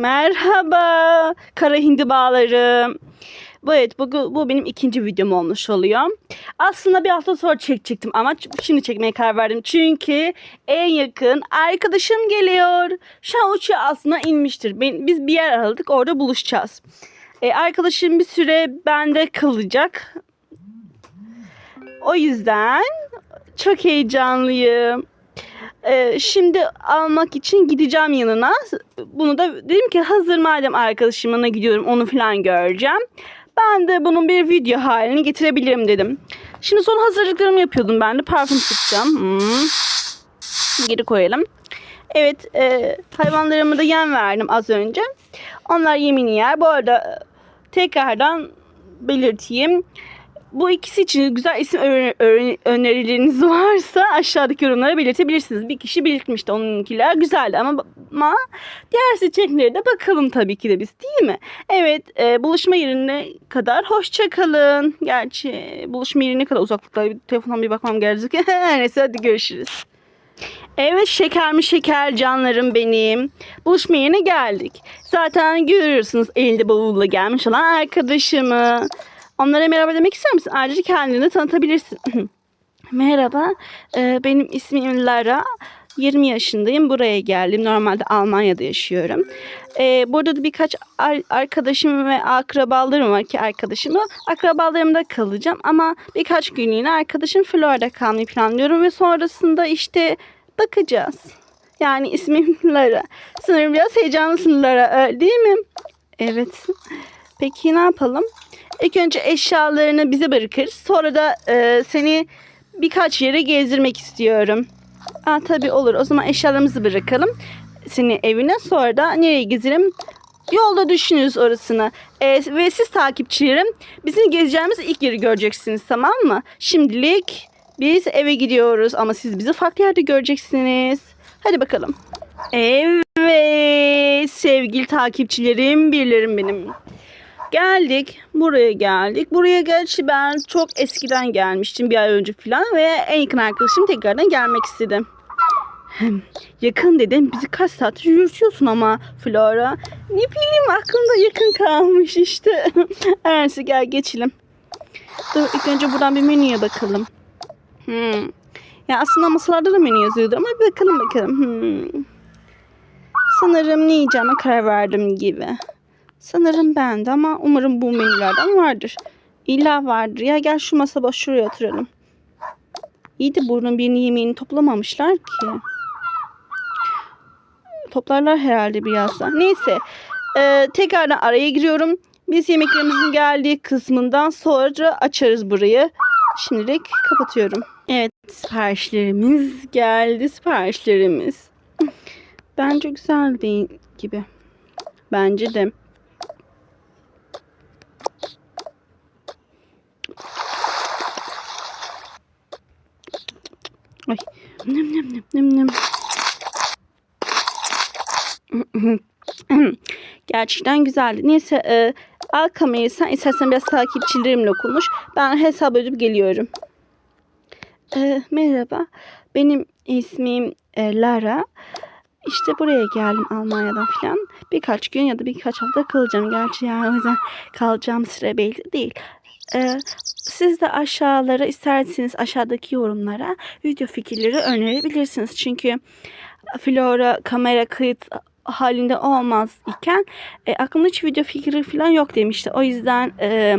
Merhaba kara hindibalarım. Bu evet bu, bu benim ikinci videom olmuş oluyor. Aslında bir hafta sonra çekecektim ama şimdi çekmeye karar verdim. Çünkü en yakın arkadaşım geliyor. Şu aslında inmiştir. Ben, biz bir yer aradık orada buluşacağız. E, arkadaşım bir süre bende kalacak. O yüzden çok heyecanlıyım. Ee, şimdi almak için gideceğim yanına. Bunu da dedim ki hazır madem arkadaşımın yanına gidiyorum onu falan göreceğim. Ben de bunun bir video halini getirebilirim dedim. Şimdi son hazırlıklarımı yapıyordum ben de. Parfüm sıkacağım. Hmm. Geri koyalım. Evet e, hayvanlarıma da yem verdim az önce. Onlar yemini yer. Bu arada e, tekrardan belirteyim. Bu ikisi için güzel isim öne- öne- önerileriniz varsa aşağıdaki yorumlara belirtebilirsiniz. Bir kişi belirtmişti onunkiler güzeldi ama, ama diğer seçeneklere de bakalım tabii ki de biz değil mi? Evet e, buluşma yerine kadar hoşça kalın. Gerçi buluşma yerine kadar uzaklıkta bir telefondan bir bakmam gerekecek. Neyse hadi görüşürüz. Evet şeker mi şeker canlarım benim. Buluşma yerine geldik. Zaten görüyorsunuz elinde bavulla gelmiş olan arkadaşımı. Onlara merhaba demek ister misin? Ayrıca kendini tanıtabilirsin. merhaba, e, benim ismim Lara. 20 yaşındayım. Buraya geldim. Normalde Almanya'da yaşıyorum. E, burada da birkaç ar- arkadaşım ve akrabalarım var ki arkadaşımı. Akrabalarımda kalacağım ama birkaç günlüğüne arkadaşım Florida kalmayı planlıyorum ve sonrasında işte bakacağız. Yani ismim Lara. Sanırım biraz heyecanlısın Lara, değil mi? Evet. Peki ne yapalım? İlk önce eşyalarını bize bırakırız. Sonra da e, seni birkaç yere gezdirmek istiyorum. Aa, tabii olur. O zaman eşyalarımızı bırakalım. Seni evine. Sonra da nereye gezelim? Yolda düşünürüz orasını. E, ve siz takipçilerim bizim gezeceğimiz ilk yeri göreceksiniz tamam mı? Şimdilik biz eve gidiyoruz ama siz bizi farklı yerde göreceksiniz. Hadi bakalım. Evet sevgili takipçilerim, birlerim benim. Geldik. Buraya geldik. Buraya gerçi ben çok eskiden gelmiştim. Bir ay önce falan. Ve en yakın arkadaşım tekrardan gelmek istedi. Hem yakın dedim. Bizi kaç saat yürütüyorsun ama Flora. Ne bileyim aklımda yakın kalmış işte. Ersi gel geçelim. Dur ilk önce buradan bir menüye bakalım. Hmm. Ya aslında masalarda da menü yazıyordu ama bir bakalım bakalım. Hmm. Sanırım ne yiyeceğime karar verdim gibi. Sanırım ben de ama umarım bu menülerden vardır. İlla vardır. Ya gel şu masa boş şuraya oturalım. İyi de bunun birini yemeğini toplamamışlar ki. Toplarlar herhalde birazdan. Neyse. Ee, tekrardan araya giriyorum. Biz yemeklerimizin geldiği kısmından sonra açarız burayı. Şimdilik kapatıyorum. Evet siparişlerimiz geldi. Siparişlerimiz. Bence güzel değil gibi. Bence de. Ay. Nem nem nem nem nem. Gerçekten güzeldi. Neyse e, al kamerayı sen istersen biraz takipçilerimle konuş. Ben hesap ödüp geliyorum. E, merhaba. Benim ismim e, Lara. İşte buraya geldim Almanya'dan falan. Birkaç gün ya da birkaç hafta kalacağım. Gerçi yani o yüzden kalacağım süre belli değil. Ee, siz de aşağılara isterseniz aşağıdaki yorumlara video fikirleri önerebilirsiniz. Çünkü Flora kamera kayıt halinde olmaz iken e, aklımda hiç video fikri falan yok demişti. O yüzden e,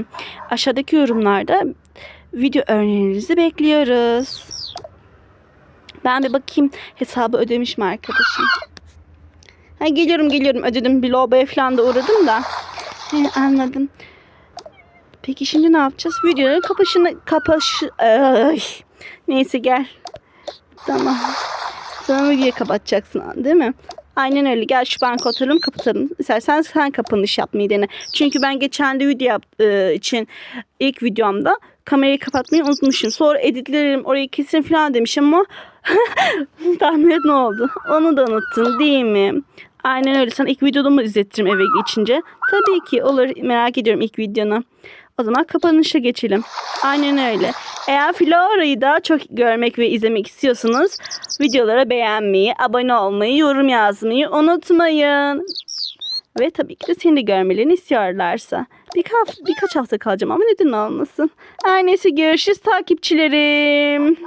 aşağıdaki yorumlarda video önerilerinizi bekliyoruz. Ben bir bakayım hesabı ödemiş mi arkadaşım? Ha, geliyorum geliyorum ödedim. Bir lobaya falan da uğradım da. He, anladım. Peki şimdi ne yapacağız? Videonun kapışını kapaş... Ay. Neyse gel. Tamam. Sen videoyu kapatacaksın değil mi? Aynen öyle. Gel şu banka oturalım kapatalım. İstersen sen kapanış yapmayı dene. Çünkü ben geçen de video yaptığı için ilk videomda kamerayı kapatmayı unutmuşum. Sonra editlerim orayı kesin falan demişim ama tahmin et ne oldu? Onu da unuttun değil mi? Aynen öyle. Sana ilk videoda mı izletirim eve geçince? Tabii ki olur. Merak ediyorum ilk videonu. O zaman kapanışa geçelim. Aynen öyle. Eğer Flora'yı daha çok görmek ve izlemek istiyorsanız videolara beğenmeyi, abone olmayı, yorum yazmayı unutmayın. Ve tabii ki de seni de görmelerini istiyorlarsa. Birkaç, birkaç hafta kalacağım ama neden olmasın. Her neyse görüşürüz takipçilerim.